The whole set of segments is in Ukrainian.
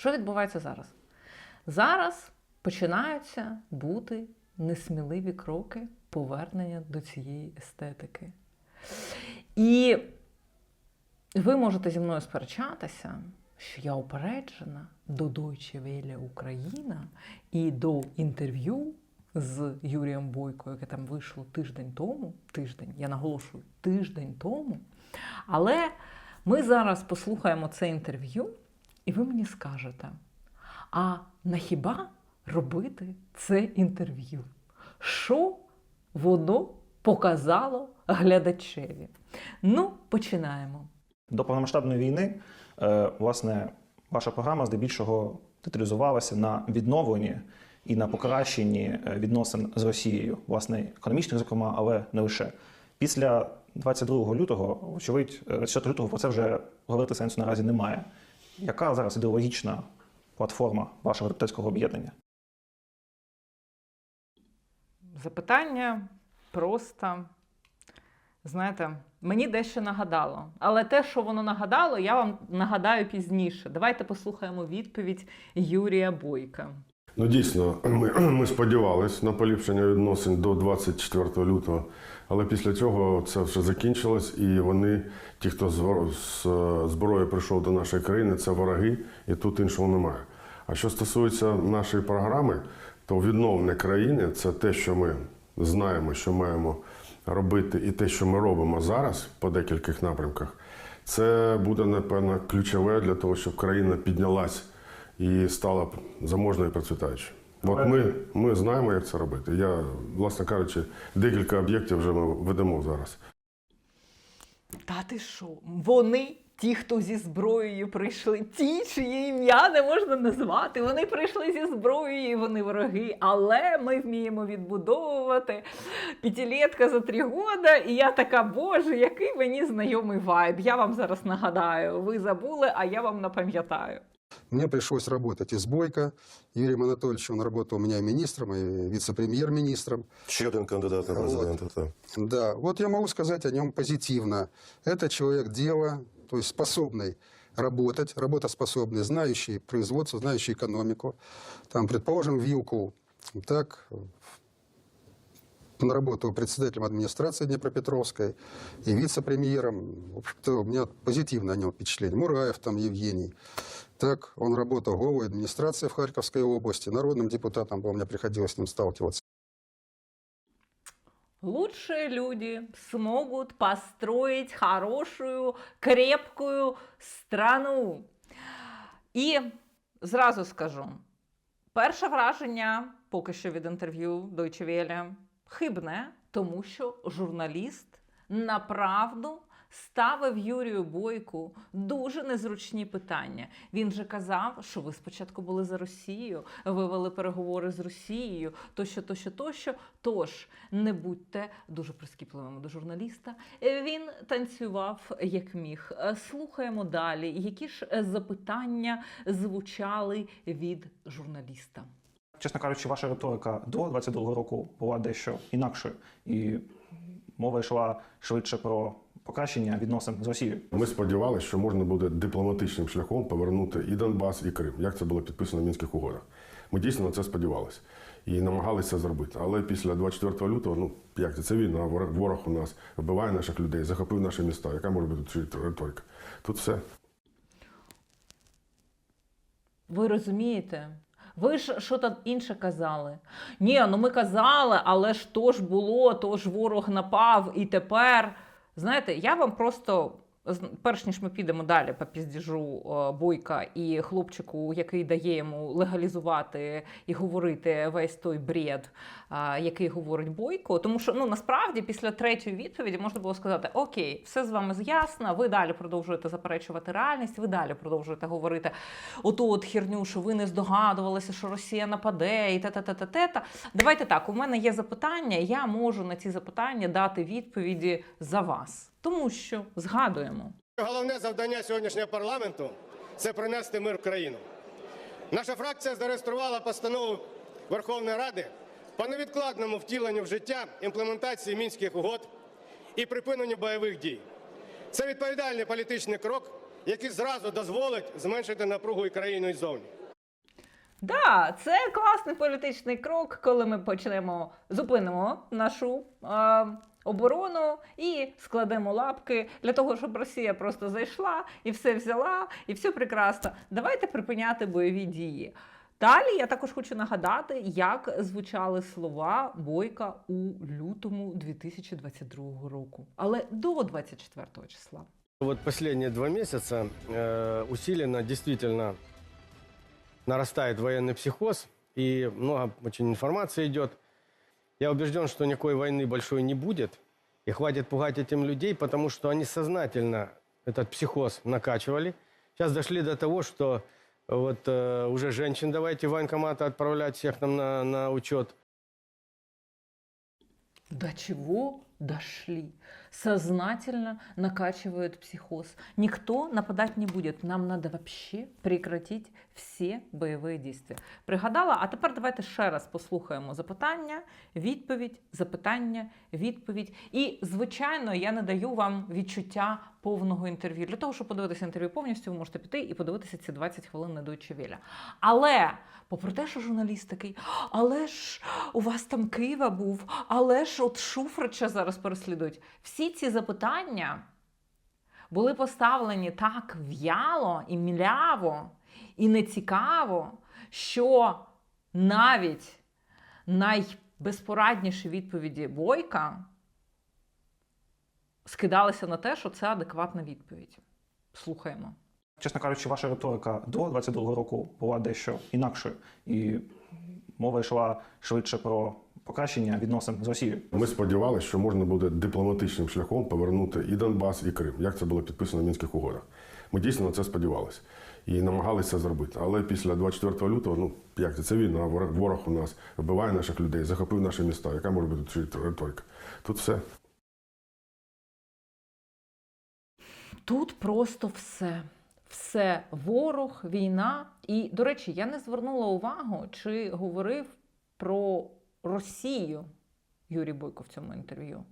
Що відбувається зараз? Зараз починаються бути несміливі кроки повернення до цієї естетики. І ви можете зі мною сперечатися, що я упереджена до Deutsche Welle Україна і до інтерв'ю з Юрієм Бойко, яке там вийшло тиждень тому. Тиждень, я наголошую, тиждень тому. Але ми зараз послухаємо це інтерв'ю, і ви мені скажете: а на хіба робити це інтерв'ю? Що воно показало глядачеві? Ну, починаємо. До повномасштабної війни, е, власне, ваша програма здебільшого титулізувалася на відновленні і на покращенні е, відносин з Росією, власне, економічних, зокрема, але не лише. Після 22 лютого, очевидь, е, 24 лютого про це вже говорити сенсу наразі немає. Яка зараз ідеологічна платформа вашого депутатського об'єднання? Запитання просто, знаєте, мені дещо нагадало. Але те, що воно нагадало, я вам нагадаю пізніше. Давайте послухаємо відповідь Юрія Бойка. Ну, дійсно, ми, ми сподівалися на поліпшення відносин до 24 лютого, але після цього це все закінчилось, і вони, ті, хто з е, зброєю прийшов до нашої країни, це вороги, і тут іншого немає. А що стосується нашої програми, то відновлення країни це те, що ми знаємо, що маємо робити, і те, що ми робимо зараз по декількох напрямках, це буде, напевно, ключове для того, щоб країна піднялась і стала б заможною і процвітаючою. От ми, ми знаємо, як це робити. Я, власне кажучи, декілька об'єктів вже ми ведемо зараз. Та ти що? Вони, ті, хто зі зброєю прийшли, ті, чиє ім'я не можна назвати. Вони прийшли зі зброєю, вони вороги. Але ми вміємо відбудовувати п'ятилетка за три года. І я така, боже, який мені знайомий вайб. Я вам зараз нагадаю. Ви забули, а я вам напам'ятаю. Мне пришлось работать и с Бойко. Юрием Анатольевичем он работал у меня министром, и вице-премьер-министром. Ще один кандидат на президента. так. Да, вот я могу сказать о нем позитивно. Это человек дела, то есть способный работать, работоспособный, знающий производство, знающий экономику. Там, предположим, Вилку, так, он работал председателем администрации Днепропетровской и вице-премьером. В общем-то, у меня позитивное о нем впечатление. Мураев там Евгений. Так, он работал главой администрации в Харьковской области, народным депутатом был, мне приходилось с ним сталкиваться. Лучшие люди смогут построить хорошую, крепкую страну. І зразу скажу: перше враження поки що від інтерв'ю Deutsche Welle хибне, тому що журналіст направду ставив Юрію Бойку дуже незручні питання. Він же казав, що ви спочатку були за Росію, ви вели переговори з Росією, тощо, тощо, тощо. Тож не будьте дуже прискіпливими до журналіста. Він танцював як міг. Слухаємо далі. Які ж запитання звучали від журналіста? Чесно кажучи, ваша риторика до 22 року була дещо інакшою, і мова йшла швидше про покращення відносин з Росією. Ми сподівалися, що можна буде дипломатичним шляхом повернути і Донбас, і Крим, як це було підписано в мінських угодах. Ми дійсно на це сподівалися і намагалися це зробити. Але після 24 лютого, ну як це, це війна, ворог, ворог у нас вбиває наших людей, захопив наші міста. Яка може бути тут риторика? Тут все. Ви розумієте? Ви ж що там інше казали? Ні, ну ми казали, але ж то ж було, то ж ворог напав, і тепер. Знаєте, я вам просто. Перш ніж ми підемо далі по піздіжу е, Бойка і хлопчику, який дає йому легалізувати і говорити весь той бред, е, який говорить Бойко. Тому що ну насправді після третьої відповіді можна було сказати: Окей, все з вами з'ясно, ви далі продовжуєте заперечувати реальність, ви далі продовжуєте говорити оту от херню, що ви не здогадувалися, що Росія нападе, і та-та-та-та-та. Давайте так, у мене є запитання, я можу на ці запитання дати відповіді за вас. Тому що згадуємо. Головне завдання сьогоднішнього парламенту це принести мир в країну. Наша фракція зареєструвала постанову Верховної Ради по невідкладному втіленню в життя імплементації мінських угод і припиненню бойових дій. Це відповідальний політичний крок, який зразу дозволить зменшити напругу і країну і зовні. Да, це класний політичний крок, коли ми почнемо зупинимо нашу е, оборону і складемо лапки для того, щоб Росія просто зайшла і все взяла, і все прекрасно. Давайте припиняти бойові дії. Далі я також хочу нагадати, як звучали слова Бойка у лютому 2022 року, але до 24 числа. Вот последние два месяца э, усиленно действительно нарастает военный психоз, и много очень информации идет. Я убежден, что никакой войны большой не будет, и хватит пугать этим людей, потому что они сознательно этот психоз накачивали. Сейчас дошли до того, что вот э, уже женщин давайте в военкоматы отправлять всех нам на, на учет. До чего дошли? Сознательно накачивают психоз. Никто нападать не будет. Нам надо вообще прекратить всі бойові дійства. Пригадала, а тепер давайте ще раз послухаємо запитання, відповідь, запитання, відповідь. І, звичайно, я не даю вам відчуття повного інтерв'ю. Для того, щоб подивитися інтерв'ю повністю, ви можете піти і подивитися ці 20 хвилин на Deutsche Welle. Але, попри те, що журналіст такий, але ж у вас там Києва був, але ж от Шуфрича зараз переслідують. Всі ці запитання були поставлені так в'яло і мляво, і нецікаво, що навіть найбезпорадніші відповіді Бойка скидалися на те, що це адекватна відповідь. Слухаємо. Чесно кажучи, ваша риторика до 22-го року була дещо інакшою, і мова йшла швидше про покращення відносин з Росією. Ми сподівалися, що можна буде дипломатичним шляхом повернути і Донбас, і Крим, як це було підписано в мінських угодах. Ми дійсно на це сподівалися і намагалися це зробити. Але після 24 лютого, ну як це, це війна, ворог, ворог у нас вбиває наших людей, захопив наші міста. Яка може бути тут риторика? Тут все. Тут просто все. Все ворог, війна. І, до речі, я не звернула увагу, чи говорив про Росію Юрій Бойко в цьому інтерв'ю.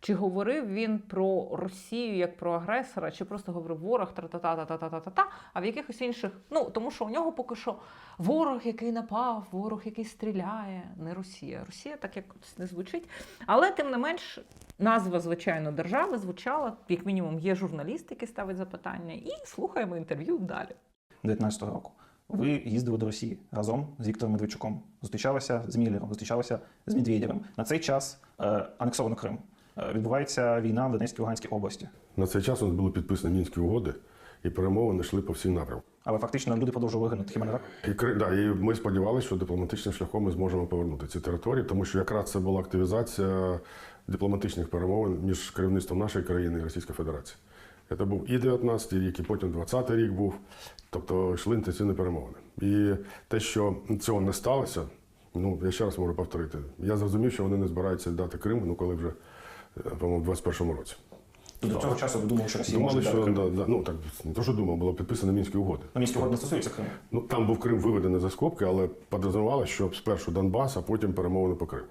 Чи говорив він про Росію як про агресора, чи просто говорив ворог, та-та-та-та-та-та-та, а в якихось інших. Ну, тому що у нього поки що ворог, який напав, ворог, який стріляє, не Росія. Росія так якось не звучить. Але тим не менш, назва, звичайно, держави звучала, як мінімум, є журналіст, який ставить запитання, і слухаємо інтерв'ю далі. 19-го року. Ви їздили до Росії разом з Віктором Медведчуком. Зустрічалися з Міллером, зустрічалися з Медведєвим. На цей час е, анексовано Крим. Е, відбувається війна в Донецькій Луганській області. На цей час у нас були підписані мінські угоди, і перемовини йшли по всім напрямкам. Але фактично люди продовжували гинути. Хіба не так? І, да, і ми сподівалися, що дипломатичним шляхом ми зможемо повернути ці території, тому що якраз це була активізація дипломатичних перемовин між керівництвом нашої країни і Російської Федерації. Це був і 19-й рік, і потім 20-й рік був. Тобто йшли інтенсивні перемовини. І те, що цього не сталося, ну я ще раз можу повторити. Я зрозумів, що вони не збираються дати Крим, ну коли вже, е, по-моєму, в 21-му році. До цього часу ви думали, що Росія Думали, може що дати Крим. да, да, ну так не то, що думав, було підписано мінські угоди. Ну, міські угоди не стосуються Криму. Ну там був Крим виведений за скобки, але подразумівалося, що спершу Донбас, а потім перемовини по Криму.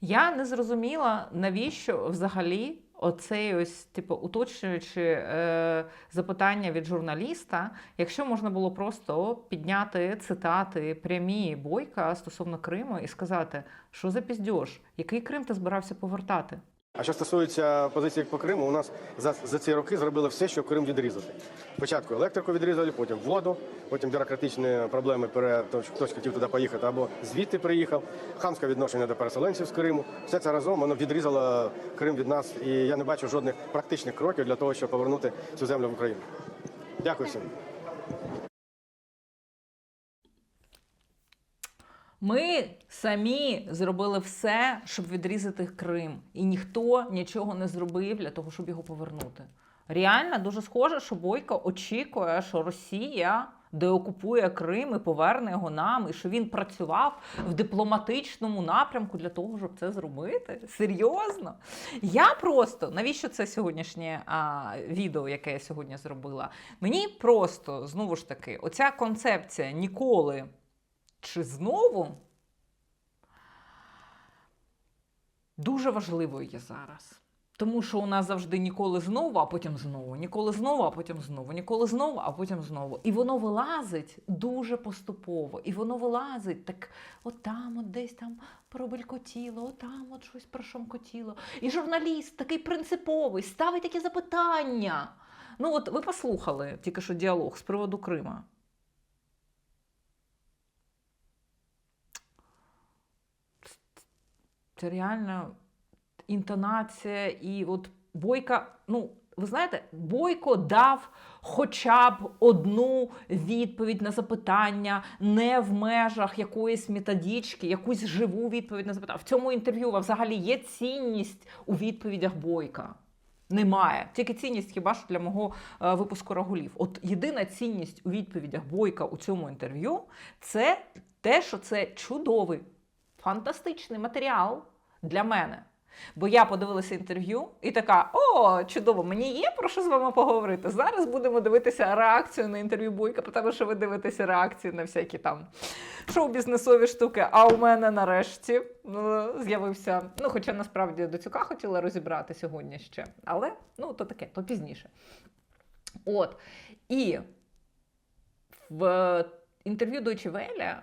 Я не зрозуміла, навіщо взагалі оцей ось, типу, уточнюючи е, запитання від журналіста, якщо можна було просто підняти цитати прямі бойка стосовно Криму і сказати, що за піздьош, який Крим ти збирався повертати? А що стосується позиції по Криму, у нас за, за ці роки зробили все, щоб Крим відрізати. Спочатку електрику відрізали, потім воду, потім бюрократичні проблеми, пере, то, хтось хотів туди поїхати або звідти приїхав, хамське відношення до переселенців з Криму. Все це разом воно відрізало Крим від нас, і я не бачу жодних практичних кроків для того, щоб повернути цю землю в Україну. Дякую всім. Ми самі зробили все, щоб відрізати Крим, і ніхто нічого не зробив для того, щоб його повернути. Реально дуже схоже, що Бойко очікує, що Росія деокупує Крим і поверне його нам, і що він працював в дипломатичному напрямку для того, щоб це зробити. Серйозно? Я просто навіщо це сьогоднішнє а, відео, яке я сьогодні зробила? Мені просто знову ж таки, оця концепція ніколи чи знову дуже важливою є зараз. Тому що у нас завжди ніколи знову, а потім знову, ніколи знову, а потім знову, ніколи знову, а потім знову. І воно вилазить дуже поступово. І воно вилазить так, от там, от десь там пробелькотіло, от там от щось прошомкотіло. І журналіст такий принциповий, ставить такі запитання. Ну, от ви послухали тільки що діалог з приводу Крима. Це реально інтонація і от Бойка, ну, ви знаєте, Бойко дав хоча б одну відповідь на запитання, не в межах якоїсь методички, якусь живу відповідь на запитання. В цьому інтерв'ю взагалі є цінність у відповідях Бойка. Немає. Тільки цінність хіба що для мого е, випуску рагулів. От єдина цінність у відповідях Бойка у цьому інтерв'ю це те, що це чудовий, фантастичний матеріал для мене. Бо я подивилася інтерв'ю і така: о, чудово, мені є про що з вами поговорити. Зараз будемо дивитися реакцію на інтерв'ю Бойка, тому що ви дивитеся реакції на всякі там шоу-бізнесові штуки. А у мене нарешті ну, з'явився. Ну, хоча насправді до цюка хотіла розібрати сьогодні ще. Але ну, то таке, то пізніше. От. І в інтерв'ю Deutsche Welle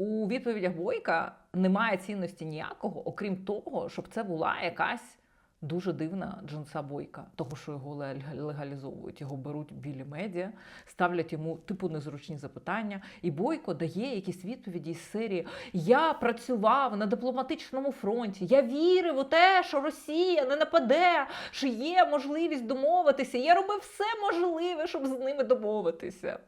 у відповідях Бойка немає цінності ніякого, окрім того, щоб це була якась дуже дивна джинса Бойка, того, що його лег- легалізовують. Його беруть білі медіа, ставлять йому типу незручні запитання, і Бойко дає якісь відповіді з серії: Я працював на дипломатичному фронті, я вірив у те, що Росія не нападе, що є можливість домовитися. Я робив все можливе, щоб з ними домовитися.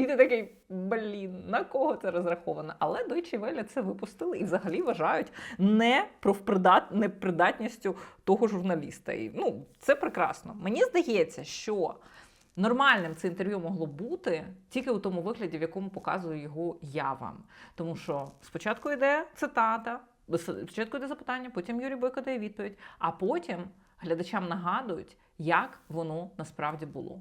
І ти такий, блін, на кого це розраховано? Але Deutsche Welle це випустили і взагалі вважають не профпридат, непридатністю того журналіста. І, ну, це прекрасно. Мені здається, що нормальним це інтерв'ю могло бути тільки у тому вигляді, в якому показую його я вам. Тому що спочатку йде цитата, спочатку йде запитання, потім Юрій Бойко дає відповідь, а потім глядачам нагадують, як воно насправді було.